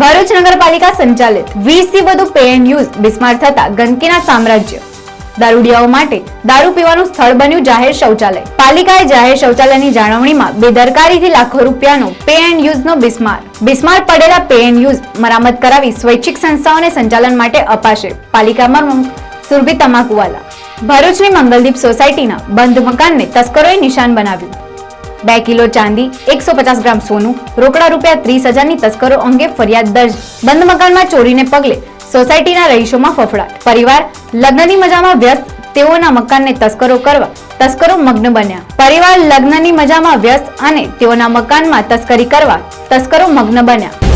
ભરૂચ નગરપાલિકા સંચાલિત વીસથી વધુ પે એન્ડ યુઝ બિસ્માર થતા ગંદકીના સામ્રાજ્ય. દારૂડિયાઓ માટે દારૂ પીવાનું સ્થળ બન્યું જાહેર શૌચાલય. પાલિકાએ જાહેર શૌચાલયની જાળવણીમાં બેદરકારીથી લાખો રૂપિયાનો પે એન્ડ યુઝનો બિસ્માર. બિસ્માર પડેલા પે એન્ડ યુઝ મરામત કરાવી સ્વૈચ્છિક સંસ્થાઓને સંચાલન માટે અપાશે. પાલિકામાં સુરભી તમાકુવાલા. ભરૂચની મંગલદીપ સોસાયટીના બંધ મકાનને તસ્કરોએ નિશાન બનાવ્યું. બે કિલો ચાંદી, એકસો પચાસ ગ્રામ સોનું, રોકડા રૂપિયા ત્રીસ હજારની તસ્કરો અંગે ફરિયાદ દર્જ. બંધ મકાનમાં ચોરીને પગલે સોસાયટીના રહીશોમાં ફફડાટ. પરિવાર લગ્નની મજામાં વ્યસ્ત, તેઓના મકાનને તસ્કરો કરવા તસ્કરો મગ્ન બન્યા. પરિવાર લગ્નની મજામાં વ્યસ્ત અને તેઓના મકાનમાં તસ્કરી કરવા તસ્કરો મગ્ન બન્યા.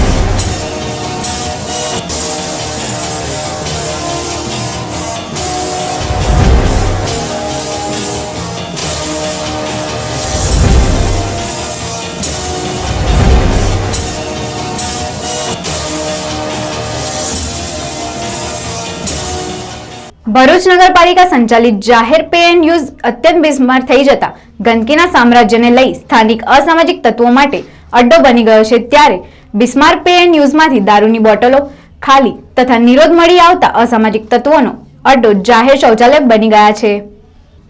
ભરૂચ નગરપાલિકા સંચાલિત જાહેર પે એન્ડ યુઝ અત્યંત બિસ્માર થઈ જતા ગંદકીના સામ્રાજ્યને લઈ સ્થાનિક અસામાજિક તત્વો માટે અડ્ડો બની ગયો છે ત્યારે બિસ્માર પે એન્ડ યુઝમાંથી દારૂની બોટલો ખાલી તથા નિરોધ મળી આવતા અસામાજિક તત્વોનો અડ્ડો જાહેર શૌચાલય બની ગયા છે.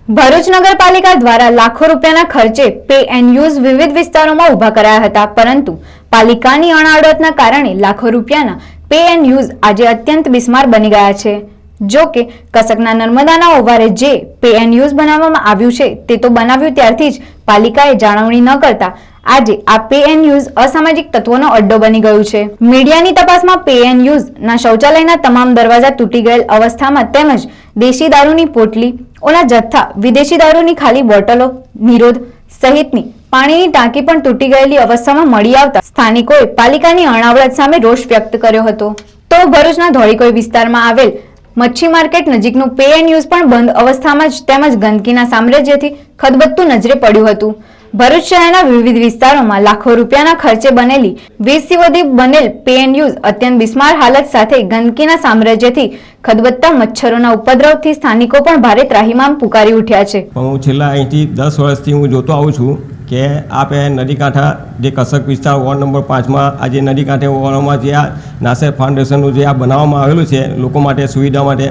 ભરૂચ નગરપાલિકા દ્વારા લાખો રૂપિયાના ખર્ચે પે એન્ડ યુઝ વિવિધ વિસ્તારોમાં ઊભા કરાયા હતા, પરંતુ પાલિકાની અણાવડતના કારણે લાખો રૂપિયાના પે એન્ડ યુઝ આજે અત્યંત બિસ્માર બની ગયા છે. જો કે કસકના નર્મદાના ઓવારે જે પે એન્ડ યુઝ બનાવવામાં આવ્યું છે તે તો બનાવ્યું ત્યારથી જ પાલિકાએ જાળવણી ન કરતા આજે આ પે એન્ડ યુઝ અસામાજિક તત્વોનો અડ્ડો બની ગયું છે. મીડિયાની તપાસમાં પે એન્ડ યુઝના શૌચાલયના તમામ દરવાજા તૂટી ગયેલ અવસ્થામાં તેમજ દેશી દારૂની પોટલી ઓના જથ્થા, વિદેશી દારૂની ખાલી બોટલો, નિરોધ સહિતની પાણીની ટાંકી પણ તૂટી ગયેલી અવસ્થામાં મળી આવતા સ્થાનિકોએ પાલિકાની અણાવડત સામે રોષ વ્યક્ત કર્યો હતો. તો ભરૂચના ધોળીકોઈ વિસ્તારમાં આવેલ મચ્છી માર્કેટ નજીકનું પે એન્ડ યુઝ પણ બંધ અવસ્થામાં જ તેમજ ગંદકીના સામ્રાજ્યથી ખદબદતું નજરે પડ્યું હતું. ભરૂચ શહેરના વિવિધ વિસ્તારોમાં લાખો રૂપિયાના ખર્ચે બનેલી વીસથી વધુ બનેલ પેએનયુઝ અત્યંત બિસ્માર હાલત સાથે ગંદકીના સામ્રાજ્યથી ખદબત્તા મચ્છરોના ઉપદ્રવથી સ્થાનિકો પણ ભારે ત્રાહિમામ પુકારી ઉઠ્યા છે. હું છેલ્લા અહીંથી દસ વર્ષથી હું જોતો આવું છું કે આ પે નદી કાંઠા જે કસક વિસ્તાર વોર્ડ નંબર પાંચમાં આ જે નદી કાંઠે વોર્ડમાં જે આ નાસેર ફાઉન્ડેશનનું જે આ બનાવવામાં આવેલું છે લોકો માટે સુવિધા માટે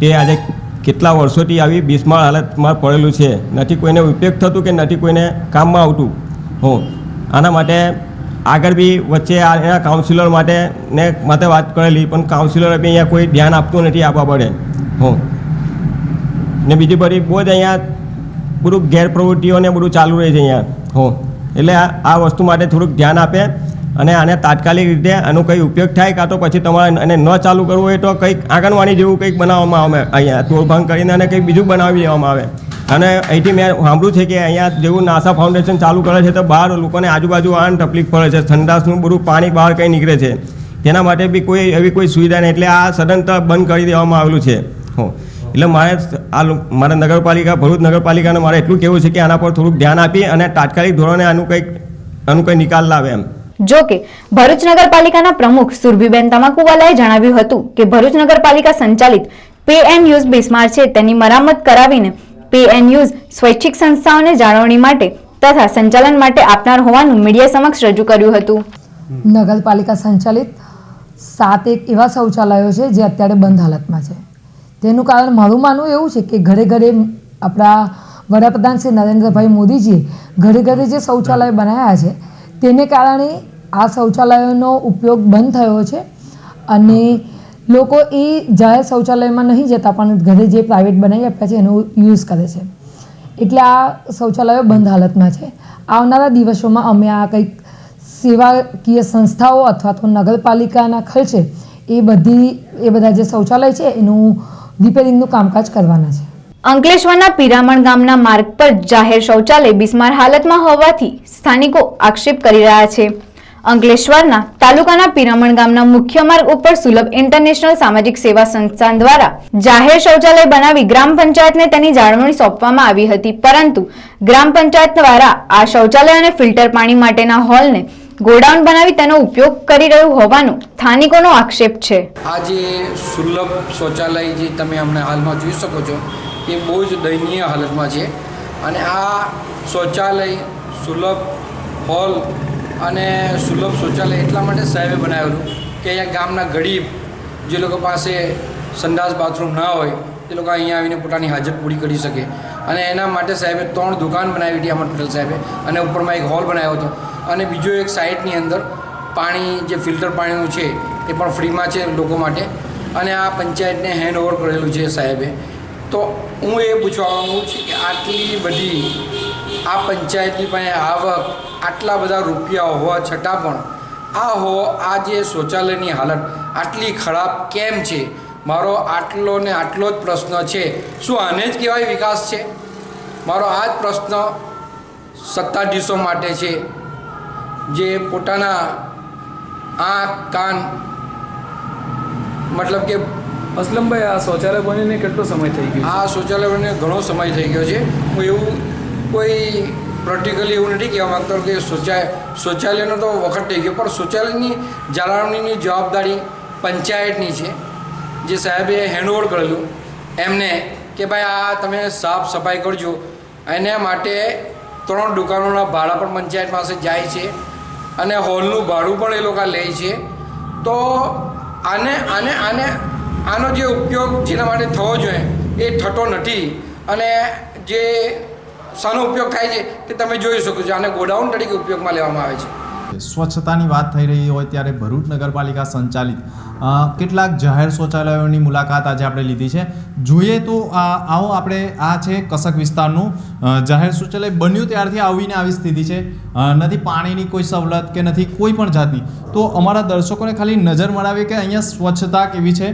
તે આજે કેટલા વર્ષોથી આવી બિસ્માળ હાલતમાં પડેલું છે? નથી કોઈને ઉપયોગ થતું કે નથી કોઈને કામમાં આવતું? હું. આના માટે આગળ બી વચ્ચે એના કાઉન્સિલર માટે ને માટે વાત કરેલી, પણ કાઉન્સિલર બી અહીંયા કોઈ ધ્યાન આપતું નથી આપવા પડે. હું. ને બીજી બધી બહુ જ અહીંયા બધું ગેરપ્રવૃત્તિઓને બધું ચાલુ રહે છે અહીંયા. હો. એટલે આ વસ્તુ માટે થોડુંક ધ્યાન આપે. અને આને તાત્કાલિક રીતે આનો કંઈ ઉપયોગ થાય કાં તો પછી તમારે અને ન ચાલુ કરવું હોય તો કંઈક આંગણવાડી જેવું કંઈક બનાવવામાં આવે. અહીંયા તોડભાંગ કરીને અને કંઈક બીજું બનાવી દેવામાં આવે. અને અહીંથી મેં સાંભળ્યું છે કે અહીંયા જેવું નાસા ફાઉન્ડેશન ચાલુ કરે છે તો બહાર લોકોને આજુબાજુ આન તકલીફ પડે છે. ઠંડાસનું બધું પાણી બહાર કંઈ નીકળે છે. તેના માટે બી કોઈ એવી કોઈ સુવિધા નહીં. એટલે આ સદંતર બંધ કરી દેવામાં આવેલું છે. હો. એટલે મારે આ મારા નગરપાલિકા, ભરૂચ નગરપાલિકાને મારે એટલું કહેવું છે કે આના પર થોડુંક ધ્યાન આપી અને તાત્કાલિક ધોરણે આનું કંઈક, આનું કંઈ નિકાલ લાવે એમ. જો કે ભરૂચ નગરપાલિકાના પ્રમુખ સુરભીબેન તમાકુવાલાએ જણાવ્યું હતું કે ભરૂચ નગરપાલિકા સંચાલિત પે એન્ડ યુઝ બિસ્માર છે તેની મરામત કરાવીને પે એન્ડ યુઝ સ્વૈચ્છિક સંસ્થાઓને જાળવણી માટે તથા સંચાલન માટે આપનાર હોવાનું મીડિયા સમક્ષ રજૂ કર્યું હતું. નગરપાલિકા સંચાલિત સાત એક એવા શૌચાલયો છે જે અત્યારે બંધ હાલતમાં છે. તેનું કારણ મારું માનવું એવું છે કે ઘરે ઘરે આપણા વડાપ્રધાન શ્રી નરેન્દ્રભાઈ મોદીજીએ ઘરે ઘરે જે શૌચાલય બનાવ્યા છે તેને કારણે આ શૌચાલયોનો ઉપયોગ બંધ થયો છે અને લોકો એ જાહેર શૌચાલયમાં નહીં જતા, પણ ઘરે જે પ્રાઇવેટ બનાવી આપ્યા છે, એનો યુઝ કરે છે. એટલે આ શૌચાલયો બંધ હાલતમાં છે. આવનારા દિવસોમાં અમે આ કંઈક સેવાકીય સંસ્થાઓ અથવા તો નગરપાલિકાના ખર્ચે એ બધી, એ બધા જે શૌચાલય છે, એનું રિપેરિંગનું કામકાજ કરવાના છે. અંકલેશ્વરના પિરામણ ગામના માર્ગ પર જાહેર શૌચાલય બિસ્માર હાલતમાં હોવાથી સ્થાનિકો આક્ષેપ કરી રહ્યા છે. અંકલેશ્વરના તાલુકાના પિરામણ ગામના મુખ્ય માર્ગ ઉપર સુલભ ઇન્ટરનેશનલ સામાજિક સેવા સંસ્થાન દ્વારા જાહેર શૌચાલય બનાવી ગ્રામ પંચાયતને તેની જાળવણી સોંપવામાં આવી હતી. પરંતુ ગ્રામ પંચાયત દ્વારા આ શૌચાલય અને ફિલ્ટર પાણી માટેના હોલને ગોડાઉન બનાવી તેનો ઉપયોગ કરી રહ્યું હોવાનું સ્થાનિકોનો આક્ષેપ છે. આ જે સુલભ શૌચાલય જે તમે હમણાં હાલમાં જોઈ શકો છો, એ બહુ જ દયનીય હાલતમાં છે. અને આ શૌચાલય સુલભ હોલ અને સુલભ શૌચાલય એટલા માટે સાહેબે બનાવેલું કે અહીંયા ગામના ગરીબ, જે લોકો પાસે સંડાસ બાથરૂમ ના હોય, એ લોકો અહીંયા આવીને પોતાની હાજર પૂરી કરી શકે. અને એના માટે સાહેબે ત્રણ દુકાન બનાવી હતી અમર પટેલ સાહેબે. અને ઉપરમાં એક હોલ બનાવ્યો હતો. અને બીજો એક સાઇટની અંદર પાણી, જે ફિલ્ટર પાણીનું છે, એ પણ ફ્રીમાં છે લોકો માટે. અને આ પંચાયતને હેન્ડ ઓવર કરેલું છે સાહેબે. તો હું એ પૂછવા માગું છું કે આટલી બધી આ પંચાયતની પાસે આવક, આટલા બધા રૂપિયા હોવા છતાં પણ આ હો, આ જે શૌચાલયની હાલત, આટલી ખરાબ કેમ છે? મારો આટલો ને આટલો જ પ્રશ્ન છે. શું આને જ કહેવાય વિકાસ છે? મારો આ જ પ્રશ્ન સત્તાધીશો માટે છે. જે પોતાના આંખ કાન મતલબ કે અસલમભાઈ આ શૌચાલય બનીને કેટલો સમય થઈ ગયો આ શૌચાલય બનીને ઘણો સમય થઈ ગયો છે. હું એવું કોઈ પ્રેક્ટિકલી એવું નથી કહેવા માગતો કે શૌચાલય શૌચાલયનો તો વખત થઈ ગયો પણ શૌચાલયની જાળવણીની જવાબદારી પંચાયતની છે. જે સાહેબે હેન્ડઓવર કરેલું એમને કે ભાઈ આ તમે સાફ સફાઈ કરજો. એના માટે ત્રણ દુકાનોના ભાડા પણ પંચાયત પાસે જાય છે. અને હોલનું ભાડું પણ એ લોકો લે છે. તો આને આને આને, આનો જે ઉપયોગ જેના માટે થવો જોઈએ એ થતો નથી. અને જે શાનો ઉપયોગ થાય છે તે તમે જોઈ શકો છો, આને ગોડાઉન તરીકે ઉપયોગમાં લેવામાં આવે છે. સ્વચ્છતાની વાત થઈ રહી હોય ત્યારે ભરૂચ નગરપાલિકા સંચાલિત કેટલાક જાહેર શૌચાલયોની મુલાકાત આજે આપણે લીધી છે. જોઈએ તો આ, આવો આપણે આ છે કસક વિસ્તારનું. જાહેર શૌચાલય બન્યું ત્યારથી આવીને આવી સ્થિતિ છે. નથી પાણીની કોઈ સવલત કે નથી કોઈ પણ જાતની. તો અમારા દર્શકોને ખાલી નજર મળાવીએ કે અહીંયા સ્વચ્છતા કેવી છે.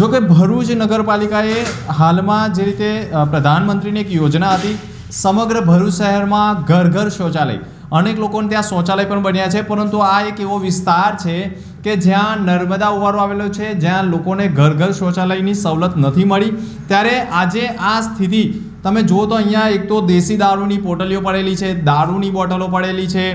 જો કે ભરૂચ નગરપાલિકાએ હાલમાં જે રીતે પ્રધાનમંત્રીની એક યોજના હતી, સમગ્ર ભરૂચ શહેરમાં ઘર ઘર શૌચાલય. અનેક લોકોને ત્યાં શૌચાલય પણ બન્યા છે, પરંતુ આ એક એવો વિસ્તાર છે કે જ્યાં નર્મદા ઉવારો આવેલો છે, જ્યાં લોકોને ઘર ઘર શૌચાલયની સવલત નથી મળી, ત્યારે આજે આ સ્થિતિ, તમે જુઓ તો અહીંયા એક તો દેશી દારૂની પોટલીઓ પડેલી છે, દારૂની બોટલો પડેલી છે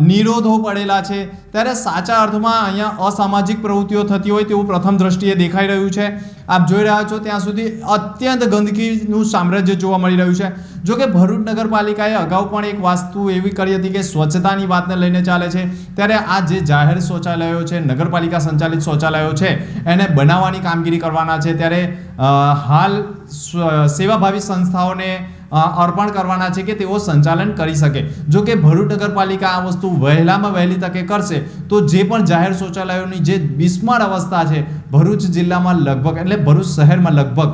નિરોધો પડેલા છે. ત્યારે સાચા અર્થમાં અહીંયા અસામાજિક પ્રવૃત્તિઓ થતી હોય તેવું પ્રથમ દ્રષ્ટિએ દેખાઈ રહ્યું છે. આપ જોઈ રહ્યા છો ત્યાં સુધી અત્યંત ગંદકીનું સામ્રાજ્ય જોવા મળી રહ્યું છે. જો કે ભરૂચ નગરપાલિકાએ અગાઉ પણ એક વાસ્તુ એવી કરી હતી કે સ્વચ્છતાની વાતને લઈને ચાલે છે. ત્યારે આ જે જાહેર શૌચાલયો છે, નગરપાલિકા સંચાલિત શૌચાલયો છે, એને બનાવવાની કામગીરી કરવાના છે. ત્યારે હાલ સ્વ- સેવાભાવી સંસ્થાઓને અર્પણ કરવાના છે કે તેઓ સંચાલન કરી શકે. જો કે ભરૂચ નગરપાલિકા આ વસ્તુ વહેલામાં વહેલી તકે કરશે, તો જે પણ જાહેર શૌચાલયોની જે બિસ્માર અવસ્થા છે ભરૂચ જિલ્લામાં લગભગ, એટલે ભરૂચ શહેરમાં લગભગ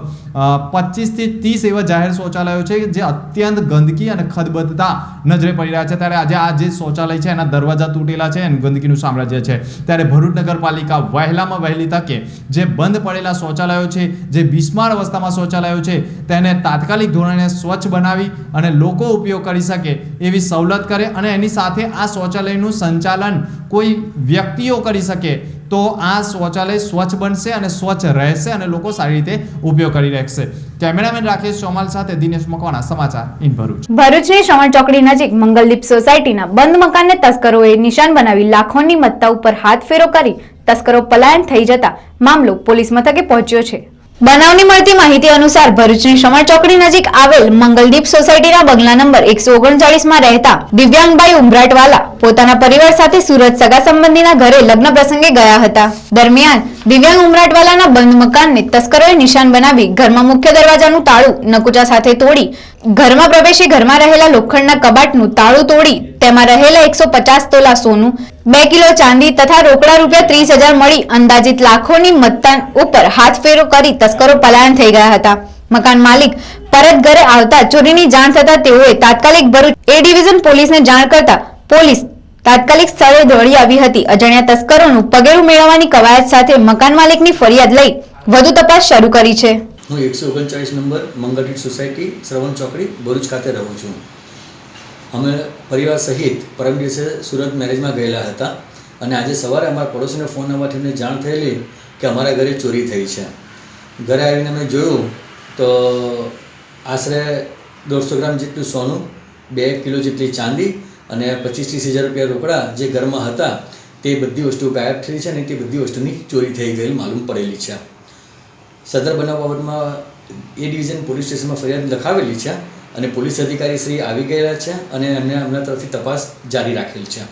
પચીસથી ત્રીસ એવા જાહેર શૌચાલયો છે જે અત્યંત ગંદકી અને ખદબદતા નજરે પડી રહ્યા છે. ત્યારે આજે આ જે શૌચાલય છે, એના દરવાજા તૂટેલા છે અને ગંદકીનું સામ્રાજ્ય છે. ત્યારે ભરૂચ નગરપાલિકા વહેલામાં વહેલી તકે જે બંધ પડેલા શૌચાલયો છે, જે બિસ્માર અવસ્થામાં શૌચાલયો છે, તેને તાત્કાલિક ધોરણે સ્વચ્છ બનાવી અને લોકો ઉપયોગ કરી શકે એવી સવલત કરે અને એની સાથે આ શૌચાલયનું સંચાલન કોઈ વ્યક્તિઓ કરી શકે તો આ શૌચાલય સ્વચ્છ બનશે અને સ્વચ્છ રહેશે અને લોકો સારી રીતે ઉપયોગ કરી રહેશે કેમેરામેન રાકેશ ચોમાલ સાથે દિનેશ મકવાના સમાચાર ઇન ભરૂચ. ભરૂચની શ્રવણ ચોકડી નજીક મંગલદીપ સોસાયટીના બંધ મકાનને તસ્કરોએ નિશાન બનાવી લાખોની મત્તા ઉપર હાથ ફેરો કરી તસ્કરો પલાયન થઈ જતા મામલો પોલીસ મથકે પહોંચ્યો છે. બનાવની મળતી માહિતી અનુસાર ભરૂચની સમર ચોકડી નજીક આવેલ મંગલદીપ સોસાયટીના બંગલા નંબર એકસો ઓગણચાળીસમાં રહેતા દિવ્યાંગભાઈ ઉમરાટવાલા પોતાના પરિવાર સાથે સુરત સગા સંબંધીના ઘરે લગ્ન પ્રસંગે ગયા હતા. દરમિયાન દિવ્યાંગ ઉમરાટવાલાના બંધ મકાનને તસ્કરોએ નિશાન બનાવી ઘરમાં મુખ્ય દરવાજાનું તાળું નકુચા સાથે તોડી ઘરમાં પ્રવેશી ઘરમાં રહેલા લોખંડના કબાટનું તાળું તોડી તેમાં રહેલા એકસો પચાસ તોલા સોનું, બે કિલો ચાંદી તથા રોકડા રૂપિયા ત્રીસ હજાર મળી અંદાજિત લાખોની મતદાન ઉપર હાથ ફેરો કરી તસ્કરો પલાયન થઈ ગયા હતા. મકાન માલિક પરત ઘરે આવતા ચોરીની જાણ થતા તેઓએ તાત્કાલિક ભરૂચ એ ડિવિઝન પોલીસને જાણ કરતા પોલીસ તાત્કાલિક સ્થળે દોડી આવી હતી. અજાણ્યા તસ્કરોનું પગેરું મેળવવાની કવાયત સાથે મકાન માલિકની ફરિયાદ લઈ વધુ તપાસ શરૂ કરી છે. હું એકસો ઓગણચાળીસ નંબર મંગળગીત સોસાયટી, શ્રવણ ચોકડી, ભરૂચ ખાતે રહું છું. અમે પરિવાર સહિત પરમ દિવસે સુરત મેરેજમાં ગયેલા હતા અને આજે સવારે અમારા પડોશીને ફોન આવવાથી અમને જાણ થયેલી કે અમારા ઘરે ચોરી થઈ છે. ઘરે આવીને અમે જોયું તો આશરે દોઢસો ગ્રામ જેટલું સોનું, બે કિલો જેટલી ચાંદી અને પચીસ ત્રીસ હજાર રૂપિયા રોકડા જે ઘરમાં હતા, તે બધી વસ્તુ ગાયબ થઈ છે અને તે બધી વસ્તુની ચોરી થઈ ગયેલ માલુમ પડેલી છે. સદર બનાવ બાબતમાં એ ડિવિઝન પોલીસ સ્ટેશનમાં ફરિયાદ લખાવેલી છે અને પોલીસ અધિકારી શ્રી આવી ગયેલા છે અને એમને એમના તરફથી તપાસ જારી રાખેલ છે.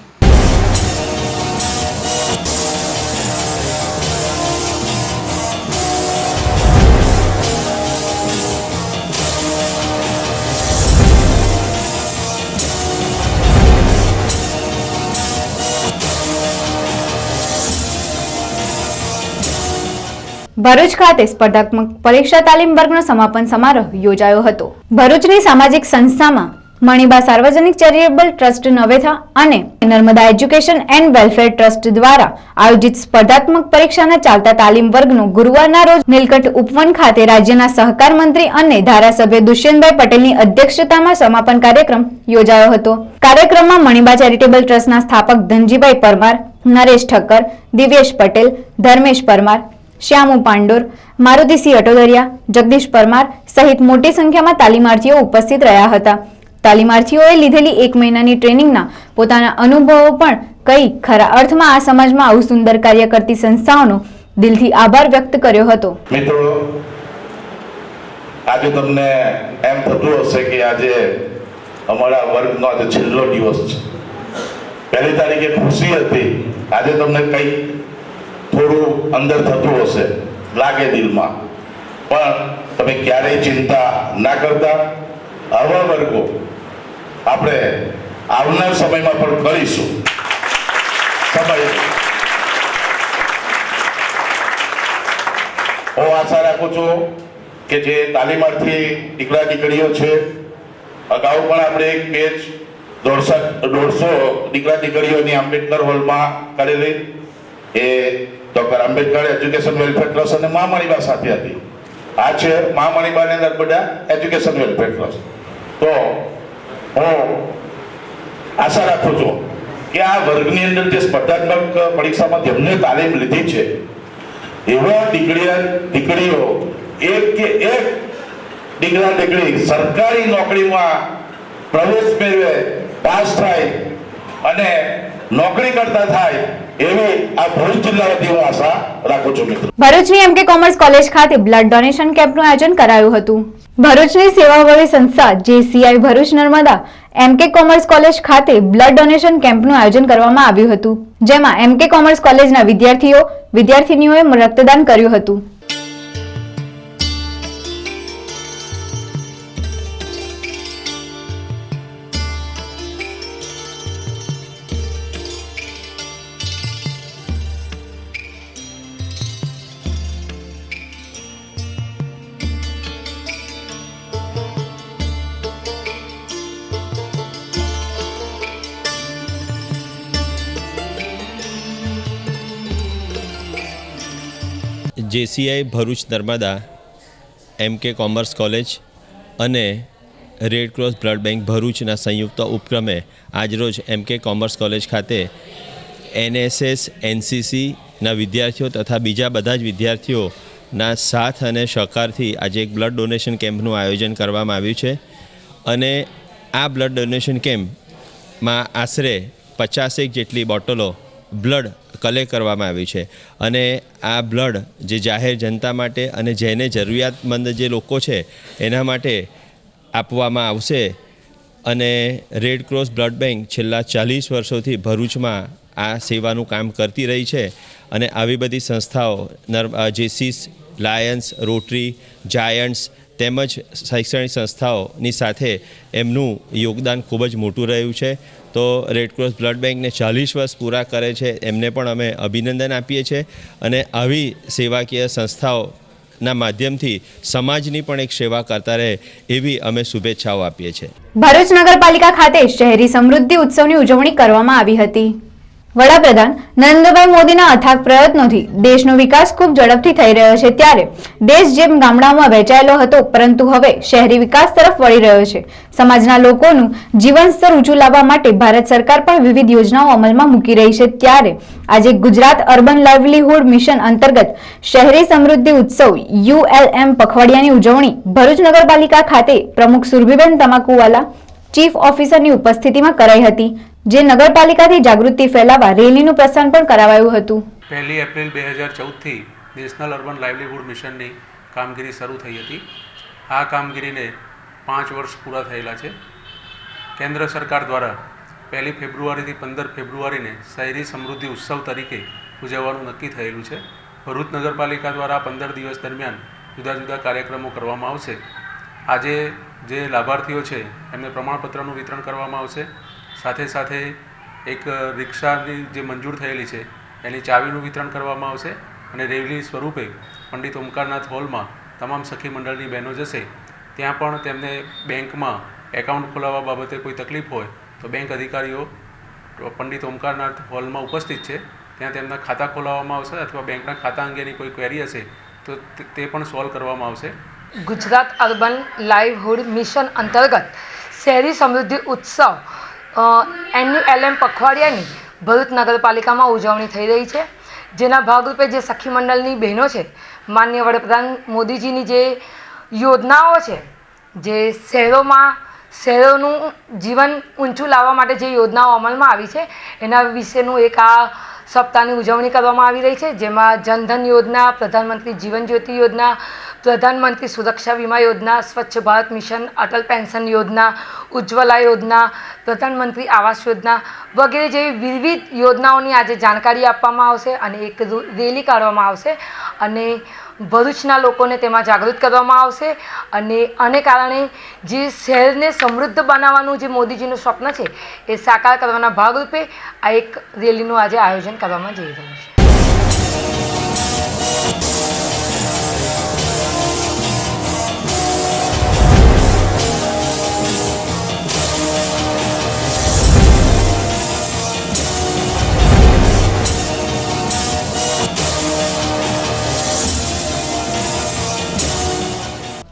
ભરૂચ ખાતે સ્પર્ધાત્મક પરીક્ષા તાલીમ વર્ગનો સમાપન સમારોહ યોજાયો હતો. ભરૂચની સામાજિક સંસ્થામાં મણિબા સાર્વજનિક ચેરિટેબલ ટ્રસ્ટ નવેથા અને Narmada education and welfare trust દ્વારા આયોજિત સ્પર્ધાત્મક પરીક્ષાના ચાલતા તાલીમ વર્ગનું ગુરુવારના રોજ નીલકંઠ ઉપવન ખાતે રાજ્યના સહકાર મંત્રી અને ધારાસભ્ય દુષ્યંતભાઈ પટેલની અધ્યક્ષતામાં સમાપન કાર્યક્રમ યોજાયો હતો. કાર્યક્રમમાં મણિબા ચેરિટેબલ ટ્રસ્ટના સ્થાપક ધનજીભાઈ પરમાર, નરેશ ઠક્કર, દિવ્યેશ પટેલ, ધર્મેશ પરમાર શ્યામુ પાંડોર મારુતિસિંહ અટોદરિયા, જગદીશ પરમાર સહિત મોટી સંખ્યામાં તાલીમાર્થીઓ ઉપસ્થિત રહ્યા હતા. તાલીમાર્થીઓએ લીધેલી એક મહિનાની ટ્રેનિંગના પોતાના અનુભવો પણ કઈ ખરા અર્થમાં આ સમાજમાં આવું સુંદર કાર્ય કરતી સંસ્થાઓનો દિલથી આભાર વ્યક્ત કર્યો હતો. મિત્રો, આજે તમને એમ થતું હશે કે આજે અમારા વર્ગનો આજે છેલ્લો દિવસ છે. પહેલી તારીખે ખુશી હતી. આજે તમને કંઈક થોડું અંદર થતું હશે. લાગે દિલમાં. પણ તમે ક્યારેય ચિંતા ના કરતા. આવા વર્ગો આપણે આવનાર સમયમાં પણ કરીશું. સમય. હું આશા રાખું છું કે જે તાલીમાર્થી દીકરા દીકરીઓ છે, અગાઉ પણ આપણે એક પેજ દોઢસો દોઢસો દીકરા દીકરીઓની આંબેડકર હોલમાં કરેલી. એ doctor Ambedkar education welfare trust અને મા મણિબા સાથે હતી. આ છે મા અંદર બધા એજ્યુકેશન વેલફેર ટ્રસ્ટ તો હું આશા રાખું છું કે આ વર્ગની અંદર જે સ્પર્ધાત્મક પરીક્ષામાં જેમને તાલીમ લીધી છે, એવા દીકરીઓ દીકરીઓ એક કે એક દીકરા દીકરી સરકારી નોકરીમાં પ્રવેશ મેળવે, પાસ થાય અને નોકરી કરતા થાય કોમર્સ કોલેજ ખાતે બ્લડ ડોનેશન કેમ્પનું આયોજન કરાયું હતું. ભરૂચની સેવાભાવી સંસ્થા JCI Bharuch Narmada MK commerce college ખાતે બ્લડ ડોનેશન કેમ્પનું આયોજન કરવામાં આવ્યું હતું. જેમાં એમકે કોમર્સ કોલેજના વિદ્યાર્થીઓ, વિદ્યાર્થીનીઓએ રક્તદાન કર્યું હતું. JCI Bharuch Narmada, M K commerce college અને રેડ ક્રોસ બ્લડ બેંક ભરૂચના સંયુક્ત ઉપક્રમે આજરોજ એમ કે કોમર્સ કોલેજ ખાતે એનએસએસ, એનસીસીના વિદ્યાર્થીઓ તથા બીજા બધા જ વિદ્યાર્થીઓના સાથ અને સહકારથી આજે એક બ્લડ ડોનેશન કેમ્પનું આયોજન કરવામાં આવ્યું છે. અને આ બ્લડ ડોનેશન કેમ્પમાં આશરે પચાસેક જેટલી બોટલો બ્લડ કલેક્ટ કરવામાં આવ્યું છે. અને આ બ્લડ જે જાહેર જનતા માટે અને જેને જરૂરિયાતમંદ જે લોકો છે, એના માટે આપવામાં આવશે. અને રેડ ક્રોસ બ્લડ બેંક છેલ્લા ચાલીસ વર્ષોથી ભરૂચમાં આ સેવાનું કામ કરતી રહી છે. અને આવી બધી સંસ્થાઓ જેસીસ લાયન્સ રોટરી જાયન્ટ્સ તેમજ શૈક્ષણિક સંસ્થાઓની સાથે એમનું યોગદાન ખૂબ જ મોટું રહ્યું છે. તો રેડક્રોસ બ્લડ બેંકને ચાલીસ વર્ષ પૂરા કરે છે. એમને પણ અમે અભિનંદન આપીએ છીએ અને આવી સેવાકીય સંસ્થાઓના માધ્યમથી સમાજની પણ એક સેવા કરતા રહે એવી અમે શુભેચ્છાઓ આપીએ છીએ. ભરૂચ નગરપાલિકા ખાતે શહેરી સમૃદ્ધિ ઉત્સવની ઉજવણી કરવામાં આવી હતી. વડાપ્રધાન નરેન્દ્રભાઈ મોદીના અથાગ પ્રયત્નોથી દેશનો વિકાસ ખૂબ ઝડપથી થઈ રહ્યો છે ત્યારે દેશ જેમ ગામડાઓમાં વહેંચાયેલો હતો, પરંતુ હવે શહેરી વિકાસ તરફ વળી રહ્યો છે. સમાજના લોકોનું જીવન સ્તર ઊંચું લાવવા માટે ભારત સરકાર પણ વિવિધ યોજનાઓ અમલમાં મૂકી રહી છે. ત્યારે આજે ગુજરાત અર્બન લાઇવલીહુડ મિશન અંતર્ગત શહેરી સમૃદ્ધિ ઉત્સવ યુએલએમ પખવાડિયાની ઉજવણી ભરૂચ નગરપાલિકા ખાતે પ્રમુખ સુરભીબેન તમાકુવાલા ચીફ ઓફિસરની ઉપસ્થિતિમાં કરાઈ હતી. જે નગરપાલિકાથી જાગૃતિ ફેલાવવા રેલીનું પ્રસ્થાન પણ કરાવાયું હતું. પહેલી એપ્રિલ બે હજાર ચૌદથી નેશનલ અર્બન લાઇવલીહુડ મિશનની કામગીરી શરૂ થઈ હતી. આ કામગીરીને પાંચ વર્ષ પૂરા થયેલા છે. કેન્દ્ર સરકાર દ્વારા પહેલી ફેબ્રુઆરીથી પંદર ફેબ્રુઆરીને શહેરી સમૃદ્ધિ ઉત્સવ તરીકે ઉજવવાનું નક્કી થયેલું છે. ભરૂચ નગરપાલિકા દ્વારા પંદર દિવસ દરમિયાન જુદા જુદા કાર્યક્રમો કરવામાં આવશે. આજે જે લાભાર્થીઓ છે, એમને પ્રમાણપત્રનું વિતરણ કરવામાં આવશે. સાથે સાથે એક રિક્ષાની જે મંજૂર થયેલી છે, એની ચાવીનું વિતરણ કરવામાં આવશે અને રેલી સ્વરૂપે પંડિત ઓમકારનાથ હોલમાં તમામ સખી મંડળની બહેનો જશે. ત્યાં પણ તેમને બેંકમાં એકાઉન્ટ ખોલાવવા બાબતે કોઈ તકલીફ હોય તો બેંક અધિકારીઓ પંડિત ઓમકારનાથ હોલમાં ઉપસ્થિત છે. ત્યાં તેમના ખાતા ખોલાવવામાં આવશે અથવા બેંકના ખાતા અંગેની કોઈ ક્વેરી હશે તો તે- પણ સોલ્વ કરવામાં આવશે. ગુજરાત અર્બન લાઇવહુડ મિશન અંતર્ગત શહેરી સમૃદ્ધિ ઉત્સવ એન્યુએલએમ પખવાડિયાની ભરૂચ નગરપાલિકામાં ઉજવણી થઈ રહી છે. જેના ભાગરૂપે જે સખી મંડળની બહેનો છે, માન્ય વડાપ્રધાન મોદીજીની જે યોજનાઓ છે, જે શહેરોમાં, શહેરોનું જીવન ઊંચું લાવવા માટે જે યોજનાઓ અમલમાં આવી છે, એના વિશેનું એક આ સપ્તાહની ઉજવણી કરવામાં આવી રહી છે. જેમાં જનધન યોજના, પ્રધાનમંત્રી જીવન જ્યોતિ યોજના પ્રધાનમંત્રી સુરક્ષા વીમા યોજના, સ્વચ્છ ભારત મિશન, અટલ પેન્શન યોજના, ઉજ્જવલા યોજના પ્રધાનમંત્રી આવાસ યોજના વગેરે જેવી વિવિધ યોજનાઓની આજે જાણકારી આપવામાં આવશે અને એક રેલી કાઢવામાં આવશે અને ભરૂચના લોકોને તેમાં જાગૃત કરવામાં આવશે અને આને કારણે જે શહેરને સમૃદ્ધ બનાવવાનું જે મોદીજીનું સ્વપ્ન છે એ સાકાર કરવાના ભાગરૂપે આ એક રેલીનું આજે આયોજન કરવામાં જઈ રહ્યું છે.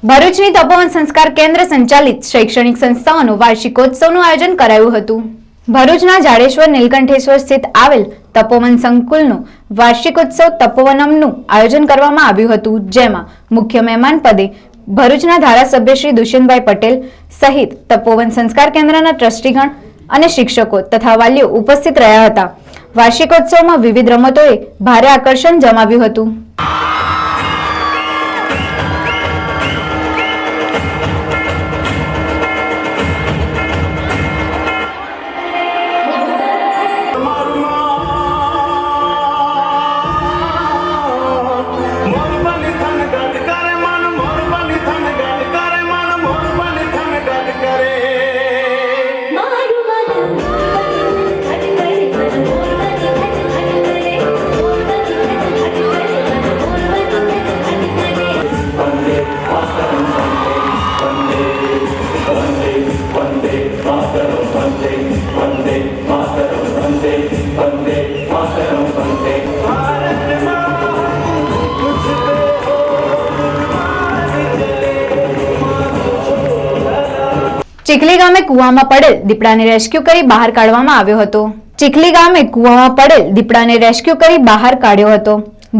ભરૂચની તપોવન સંસ્કાર કેન્દ્ર સંચાલિત શૈક્ષણિક સંસ્થાઓનું વાર્ષિકોત્સવનું આયોજન કરાયું હતું. ભરૂચના જાડેશ્વર નીલકંઠેશ્વર સ્થિત આવેલ તપોવન સંકુલનું વાર્ષિકોત્સવ તપોવનમનું આયોજન કરવામાં આવ્યું હતું, જેમાં મુખ્ય મહેમાન પદે ભરૂચના ધારાસભ્ય શ્રી દુષ્યંતભાઈ પટેલ સહિત તપોવન સંસ્કાર કેન્દ્રના ટ્રસ્ટીગણ અને શિક્ષકો તથા વાલીઓ ઉપસ્થિત રહ્યા હતા. વાર્ષિકોત્સવમાં વિવિધ રમતોએ ભારે આકર્ષણ જમાવ્યું હતું. ચીખલી ગામે કૂવામાં પડેલ દીપડાને રેસ્ક્યુ કરી બહાર કાઢવામાં આવ્યો હતો. ચીખલી ગામે કુવામાં પડેલ દીપડાને રેસ્ક્યુ કરી બહાર કાઢ્યો હતો.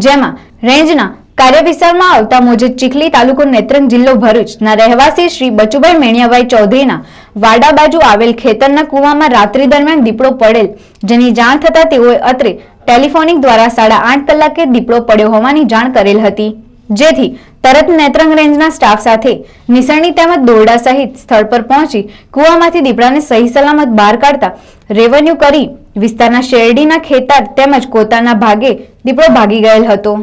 જેમાં રેન્જના કાર્ય વિસ્તારમાં આવતા મોજેદ ચીખલી તાલુકો નેત્રંગ જિલ્લો ભરૂચના રહેવાસી શ્રી બચુભાઈ મેણિયાભાઈ ચૌધરીના વાડા બાજુ આવેલ ખેતરના કૂવામાં રાત્રિ દરમિયાન દીપડો પડેલ, જેની જાણ થતાં તેઓએ અત્રે ટેલિફોનિક દ્વારા સાડા આઠ કલાકે દીપડો પડ્યો હોવાની જાણ કરેલ હતી. જેથી તરત નેત્રંગ રેન્જના સ્ટાફ સાથે નિસરણી તેમજ દોરડા સહિત સ્થળ પર પહોંચી કૂવામાંથી દીપડાને સહી સલામત બહાર કાઢતા રેવન્યુ કરી વિસ્તારના શેરડીના ખેતર તેમજ કોતાના ભાગે દીપડો ભાગી ગયેલ હતો.